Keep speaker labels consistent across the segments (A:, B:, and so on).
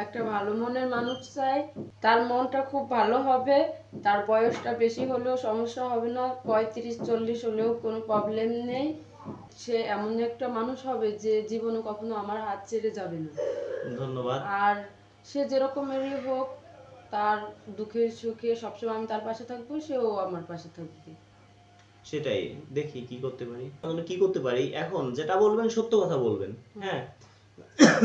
A: একটা ভালো মনের মানুষ চাই। তার মনটা খুব ভালো হবে। তার বয়সটা বেশি হলেও সমস্যা হবে না। পঁয়ত্রিশ চল্লিশ হলেও কোনো প্রবলেম নেই। সে এমন একটা মানুষ হবে যে জীবনে কখনো আমার হাত ছেড়ে যাবে না।
B: ধন্যবাদ।
A: আর সে যেরকমেরই হোক তার দুঃখে সুখে সবসময় আমি তার পাশে থাকব সেও আমার পাশে থাকবে।
B: সেটাই। দেখি কি করতে পারি। তাহলে কি করতে পারি? এখন যেটা বলবেন সত্য কথা বলবেন। হ্যাঁ।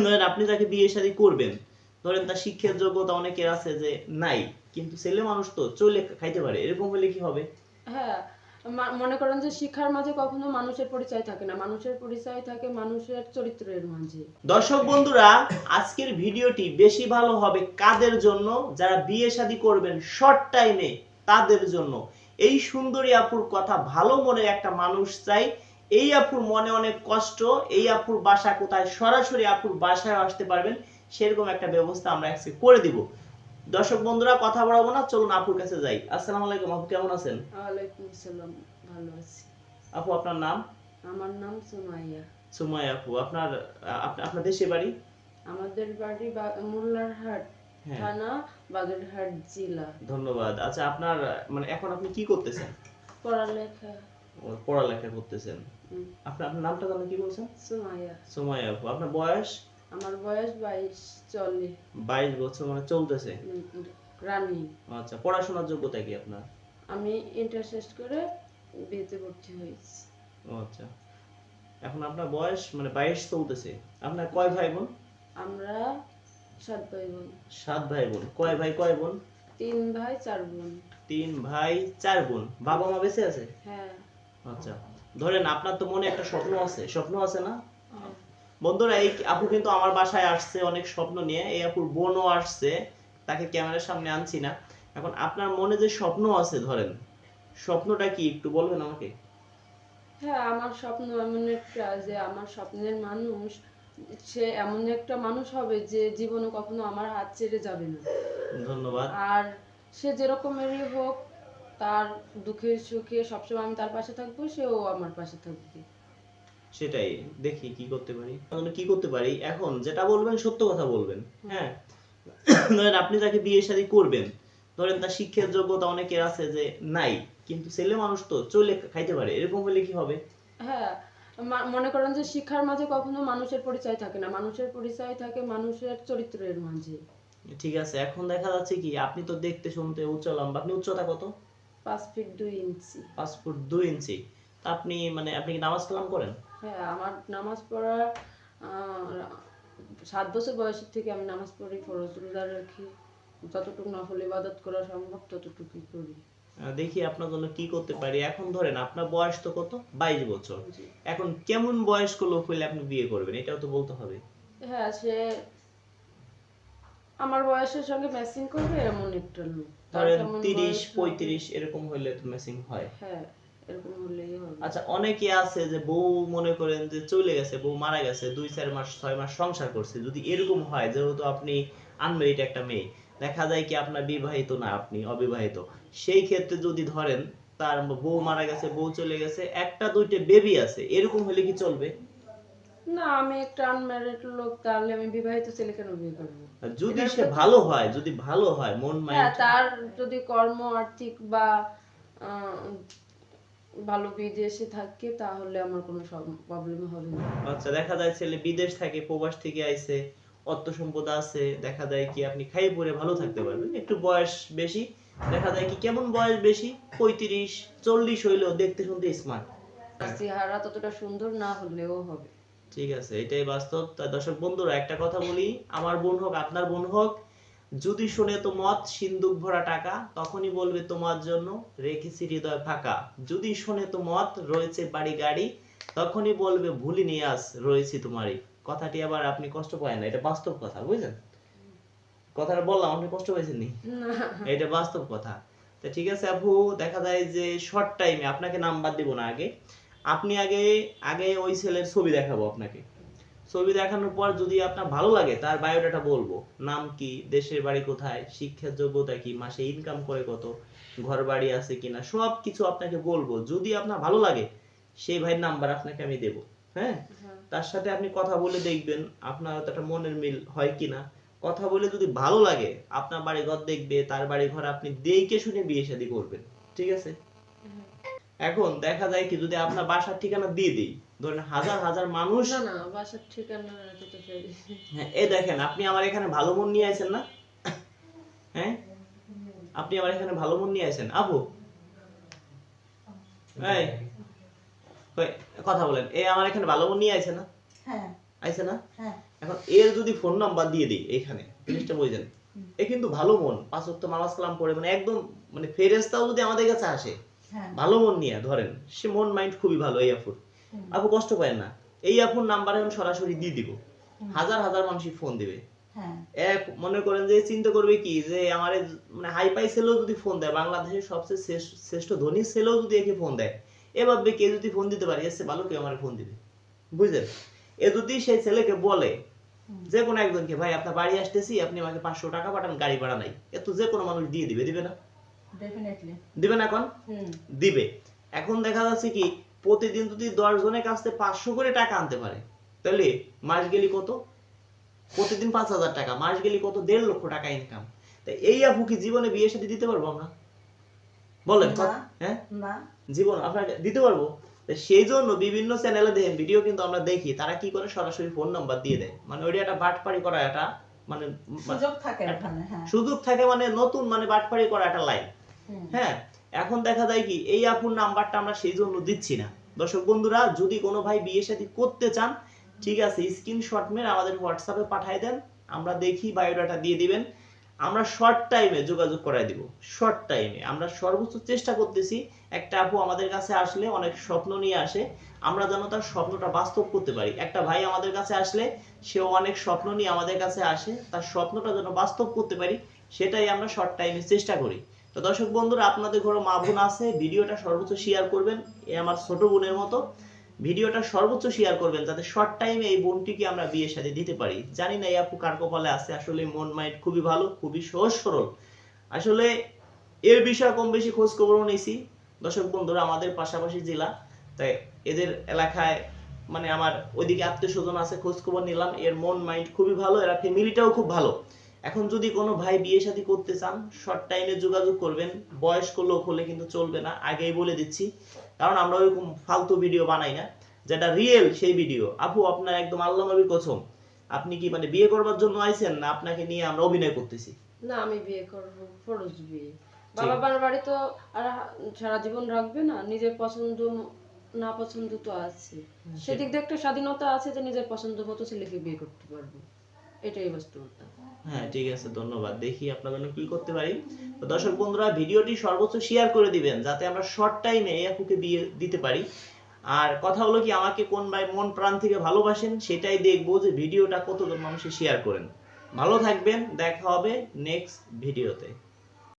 B: ধরেন আপনি তাকে বিয়ে শাদী করবেন। ধরেন তার শিক্ষার যোগ্যতা অনেকের আছে যে নাই কিন্তু ছেলে মানুষ তো চলে খাইতে পারে এরকম হলে কি হবে?
A: হ্যাঁ মনে করেন যে শিক্ষার মাঝে কখনো মানুষের পরিচয় থাকে না মানুষের পরিচয় থাকে মানুষের চরিত্রের মাঝে।
B: দর্শক বন্ধুরা আজকের ভিডিওটি বেশি ভালো হবে কাদের জন্য? যারা বিয়ে শাদী করবেন শর্ট টাইমে তাদের জন্য। এই সুন্দরী আপুর কথা ভালো মনের একটা মানুষ চাই। এই আপুর মনে অনেক কষ্ট এই আপুর বাসা কোথায়? সরাসরি আপুর বাসায় আসতে পারবেন। সেরকম একটা ব্যবস্থা আমরা আজকে করে দিব। দর্শক বন্ধুরা কথা বাড়াবো না চলুন আপুর কাছে যাই। আসসালামু আলাইকুম আপু কেমন আছেন?
A: ওয়ালাইকুম আসসালাম ভালো আছি।
B: আপু আপনার নাম?
A: আমার নাম সুমাইয়া।
B: সুমাই আপু আপনার আপনার দেশে বাড়ি?
A: আমাদের বাড়ি মোল্লারহাট
B: হ্যাঁ।
A: থানা বাগেরহাট জেলা।
B: ধন্যবাদ। আচ্ছা আপনার মানে এখন আপনি কি করতেছেন?
A: পড়ালেখা।
B: পড়ালেখা করতেছেন। আপনার আপনার নামটা জানেন কি বলছেন?
A: সুমাইয়া।
B: সময় আপু আপনার বয়স?
A: আমার বয়স বাইশ চলে
B: বাইশ বছর মানে চলতেছে?
A: রানি
B: আচ্ছা পড়াশোনার যোগ্যতা কি আপনার?
A: আমি ইন্টার শেষ করে বিয়েতে ভর্তি হয়েছি।
B: ও আচ্ছা। এখন আপনার বয়স মানে বাইশ চলতেছে। আপনার কয় ভাই বোন
A: আমরা সাত ভাই বোন
B: সাত ভাই বোন কয় ভাই কয় বোন?
A: তিন ভাই চার বোন।
B: তিন ভাই চার বোন। বাবা মা বেঁচে আছে?
A: হ্যাঁ।
B: আচ্ছা। ধরেন আপনার তো মনে একটা স্বপ্ন আছে। স্বপ্ন আছে না?
A: হ্যাঁ।
B: বন্ধুরা এই আপু কিন্তু আমার বাসায় আসছে অনেক স্বপ্ন নিয়ে। এই আপুর বোনও আসছে তাকে ক্যামেরার সামনে আনছি না। এখন আপনার মনে যে স্বপ্ন আছে ধরেন স্বপ্নটা কি একটু বলবেন আমাকে?
A: হ্যাঁ আমার স্বপ্ন এমন একটা যে আমার স্বপ্নের মানুষ সে এমন একটা মানুষ হবে যে জীবনে কখনো আমার হাত ছেড়ে যাবে না।
B: ধন্যবাদ।
A: আর সে যেরকমেরই হোক তার দুঃখে সুখে সবসময় আমি তার পাশে থাকব সেও আমার পাশে থাকবে।
B: সেটাই দেখি কি করতে পারি। কি করতে পারি? এখন যেটা বলবেন সত্য কথা বলবেন হ্যাঁ? ধরেন আপনি তাকে বিয়ে শাদী করবেন ধরেন তার শিক্ষার যোগ্যতা অনেকের আছে যে নাই কিন্তু ছেলে মানুষ তো চলে খাইতে পারে এরকম হলে কি হবে?
A: হ্যাঁ মনে করেন যে শিক্ষার মাঝে কখনো মানুষের পরিচয় থাকে না মানুষের পরিচয় থাকে মানুষের চরিত্রের মাঝে।
B: ঠিক আছে এখন দেখা যাচ্ছে কি আপনি তো দেখতে শুনতে উচ্চ লম্বা আপনি উচ্চতা কত?
A: পাঁচ ফিট দুই ইঞ্চি।
B: পাঁচ ফুট দুই ইঞ্চি। আপনি মানে আপনি কি নামাজ কালাম করেন?
A: হ্যাঁ আমার নামাজ পড়া সাত বছর বয়সের থেকে আমি নামাজ পড়ি ফরজ রোজা রাখি। যতটুকু নফল ইবাদত করা সম্ভব ততটুকুই করি।
B: দেখি আপনার জন্য কি করতে পারি। এখন ধরেন আপনার বয়স তো কত? বাইশ বছর। এখন কেমন বয়স্ক লোক হইলে আপনি বিয়ে করবেন? এটাও তো বলতে হবে।
A: হ্যাঁ সে আমার বয়সের সঙ্গে ম্যাচিং করবে এমন একটা লোক।
B: ধরেন তিরিশ পঁয়ত্রিশ এরকম হইলে তো ম্যাচিং হয়।
A: হ্যাঁ এরকম
B: আচ্ছা অনেকে আছে যে বউ মনে করেন যে চলে গেছে বউ মারা গেছে দুই চার মাস ছয় মাস সংসার করছে। যদি এরকম হয় যেহেতু আপনি আনমেরিড একটা মেয়ে দেখা যায় কি আপনার বিবাহিত না আপনি অবিবাহিত। সেই ক্ষেত্রে যদি ধরেন তার বউ মারা গেছে বউ চলে গেছে একটা দুইটা বেবি আছে এরকম হলে কি চলবে?
A: না আমি একটা আনম্যারিড লোক তাহলে আমি বিবাহিত ছেলে কেন বিয়ে করব?
B: যদি সে ভালো হয় যদি ভালো হয় মন
A: হ্যাঁ
B: মাইন্ড
A: তার যদি কর্ম আর্থিক বা ভালো বিদেশে থাকে তাহলে আমার কোনো প্রবলেম হবে না।
B: আচ্ছা দেখা যায় ছেলে বিদেশ থাকে প্রবাস থেকে আইছে অর্থ সম্পদ আছে দেখা যায় কি আপনি খাই পরে ভালো থাকতে পারবেন একটু বয়স বেশি দেখা যায় কি কেমন বয়স বেশি? পঁয়ত্রিশ চল্লিশ হইলেও দেখতে শুনতে স্মার্ট
A: চেহারা ততটা সুন্দর না হলেও হবে।
B: ঠিক আছে এটাই বাস্তব। তা দর্শক বন্ধুরা একটা কথা বলি আমার বোন হোক আপনার বোন হোক যদি শুনে তো মত সিন্দুক ভরা টাকা তখনই বলবে তোমার জন্য রেখেছি হৃদয় ফাঁকা। যদি শুনে তো মত রয়েছে বাড়ি গাড়ি তখনই বলবে ভুলি নিয়ে আস রয়েছি তোমারই। কথাটি আবার আপনি কষ্ট পায় না এটা বাস্তব কথা বুঝলেন? কথাটা বললাম আপনি কষ্ট পাইছেন নি। এটা বাস্তব কথা। তো ঠিক আছে আপু দেখা যায় যে শর্ট টাইমে আপনাকে নাম্বার দিব না আগে। আপনি আগে আগে ওই ছেলের ছবি দেখাবো আপনাকে। ছবি দেখানোর পর যদি আপনার ভালো লাগে তার বায়োডাটা বলব। নাম কি? দেশের বাড়ি কোথায়? শিক্ষার যোগ্যতা কি? মাসে ইনকাম করে কত? ঘর বাড়ি আছে কিনা? সব কিছু আপনাকে বলব। যদি আপনার ভালো লাগে সেই ভাইয়ের নাম্বার আপনাকে আমি দেবো। হ্যাঁ। তার সাথে আপনি কথা বলে দেখবেন আপনার একটা মনের মিল হয় কিনা। কথা বলে যদি ভালো লাগে আপনার বাড়ি ঘর দেখবে তার বাড়ি ঘর আপনি দেখে শুনে বিয়ে শাদী করবেন। ঠিক আছে? এখন দেখা যায় কি যদি আপনার বাসার ঠিকানা দিয়ে দিই ধরেন হাজার হাজার মানুষ
A: না না বাসার ঠিকানা রাখতে তো চাই
B: হ্যাঁ এই দেখেন আপনি আমার এখানে ভালো মন নিয়ে আছেন না? হ্যাঁ? আপনি আমার এখানে ভালো মন নিয়ে আছেন আপু? এই কই, কথা বলেন এ আমার এখানে ভালো মন নিয়ে আছে না?
C: হ্যাঁ।
B: আইছে না?
C: হ্যাঁ।
B: এখন এর যদি ফোন নাম্বার দিয়ে দিই এখানে জিনিসটা বুঝেন। এ কিন্তু ভালো মন পাঁচ ওয়াক্ত নামাজ কালাম পড়ে মানে একদম মানে ফেরেস্তাও যদি আমাদের কাছে আসে
C: হ্যাঁ।
B: ভালো মন নিয়ে ধরেন সে মন মাইন্ড খুবই ভালো এই আপুর।
C: হুম।
B: আপু কষ্ট পায় না। এই আপুর নাম্বার এখন সরাসরি দিয়ে দিব। হাজার হাজার মানুষই ফোন দিবে।
C: হ্যাঁ।
B: এক মনে করেন যে চিন্তা করবে কি যে আমার মানে হাই পাই ছেলেও যদি ফোন দেয় বাংলাদেশের সবচেয়ে শ্রেষ্ঠ- ধনী ছেলেও যদি একে ফোন দেয় এ ভাববে কে যদি ফোন দিতে পারে এসে ভালো কেউ আমার ফোন দিবে। বুঝলেন? এ যদি সেই ছেলেকে বলে। যে কোনো একজনকে ভাই আপনার বাড়ি আসতেছি আপনি আমাকে পাঁচশো টাকা পাঠান গাড়ি ভাড়া নাই। এ তো যে কোনো মানুষ দিয়ে দিবে দিবে না। দিবে না এখন? দিবে। এখন দেখা যাচ্ছে কি প্রতিদিন যদি দশ জনের কাছ থেকে পাঁচশো করে টাকা আনতে পারে তাহলে মাস গেলি কত? প্রতিদিন পাঁচ হাজার টাকা মাস গেলি কত? দেড় লক্ষ টাকা ইনকাম তাই এই আপু কি জীবনে বিয়ে সাথে দিতে পারব আমরা? বলেন। হ্যাঁ?
C: না।
B: জীবন আপনার দিতে পারব? তো সেই জন্য বিভিন্ন চ্যানেলে দেখেন ভিডিও কিন্তু আমরা দেখি তারা কি করে? সরাসরি ফোন নাম্বার দিয়ে দেয়। মানে ওইটা একটা বাটপাড়ি করা একটা মানে
C: সুযোগ থাকে হ্যাঁ।
B: সুযোগ থাকে মানে নতুন মানে বাটপাড়ি করা একটা লাইন। হ্যাঁ এখন দেখা যায় কি, এই আপুর নাম্বারটা আমরা সেই জন্য দিচ্ছি না। দর্শক বন্ধুরা, যদি কোনো ভাই বিয়ে শাদী করতে চান, ঠিক আছে স্ক্রিনশট মেরে আমাদের হোয়াটসঅ্যাপে পাঠিয়ে দেন, আমরা দেখি বায়োডাটা দিয়ে দিবেন। আমরা শর্ট টাইমে যোগাযোগ করাই দিব শর্ট টাইমে আমরা সর্বোচ্চ চেষ্টা করতেছি, একটা আপু আমাদের কাছে আসলে অনেক স্বপ্ন নিয়ে আসে, আমরা যেন তার স্বপ্নটা বাস্তব করতে পারি। একটা ভাই আমাদের কাছে আসলে সেও অনেক স্বপ্ন নিয়ে আমাদের কাছে আসে, তার স্বপ্নটা যেন বাস্তব করতে পারি, সেটাই আমরা শর্ট টাইমে চেষ্টা করি। তো দর্শক বন্ধুরা, আপনাদের ঘরে মা বোন আছে, ভিডিওটা সর্বোচ্চ শেয়ার করবেন, এ আমার ছোট বোনের মতো। ভিডিওটা সর্বোচ্চ শেয়ার করবেন, যাতে শর্ট টাইমে এই বোনটিকে আমরা বিয়ের সাথে দিতে পারি। জানি না এই আপু কার কপালে আছে, আসলে মন মাইন্ড খুবই ভালো, খুবই সহজ সরল। আসলে এর বিষয়ে কম বেশি খোঁজ খবর নিয়েছি। দর্শক বন্ধুরা, আমাদের পাশাপাশি জেলা, তাই এদের এলাকায় মানে আমার ওইদিকে আত্মীয় স্বজন আছে খোঁজ খবর নিলাম। এর মন মাইন্ড খুবই ভালো, এরা ফ্যামিলিটাও খুব ভালো। এখন যদি কোনো ভাই বিয়ে শাদী করতে চান শর্ট টাইমে যোগাযোগ করবেন। বয়স্ক লোক হলে কিন্তু চলবে না আগেই বলে দিচ্ছি। কারণ আমরা ওইরকম ফালতু ভিডিও বানাই না যেটা রিয়েল সেই ভিডিও আপু আপনার একদম আল্লাহ নবীর কসম। আপনি কি মানে বিয়ে করবার জন্য আইছেন না আপনাকে নিয়ে আমরা অভিনয় করতেছি?
A: না আমি বিয়ে করব ফরজ বিয়ে। বাবা মার বাড়ি তো আর সারা জীবন রাখবে না নিজের পছন্দ না পছন্দ তো আছে। সেদিক দিয়ে একটা স্বাধীনতা আছে যে নিজের পছন্দ মতো ছেলেকে বিয়ে করতে পারব। এটাই বাস্তবতা।
B: হ্যাঁ ঠিক আছে, ধন্যবাদ। দেখি আপনার জন্য কি করতে পারি। তো দর্শক বন্ধুরা, ভিডিওটি সর্বোচ্চ শেয়ার করে দিবেন, যাতে আমরা শর্ট টাইমে এই আপুকে বিয়ে দিতে পারি। আর কথা হলো কি আমাকে কোন ভাই মন প্রাণ থেকে ভালোবাসেন, সেটাই দেখব যে ভিডিওটা কতজন মানুষে শেয়ার করেন। ভালো থাকবেন, দেখা হবে নেক্সট ভিডিওতে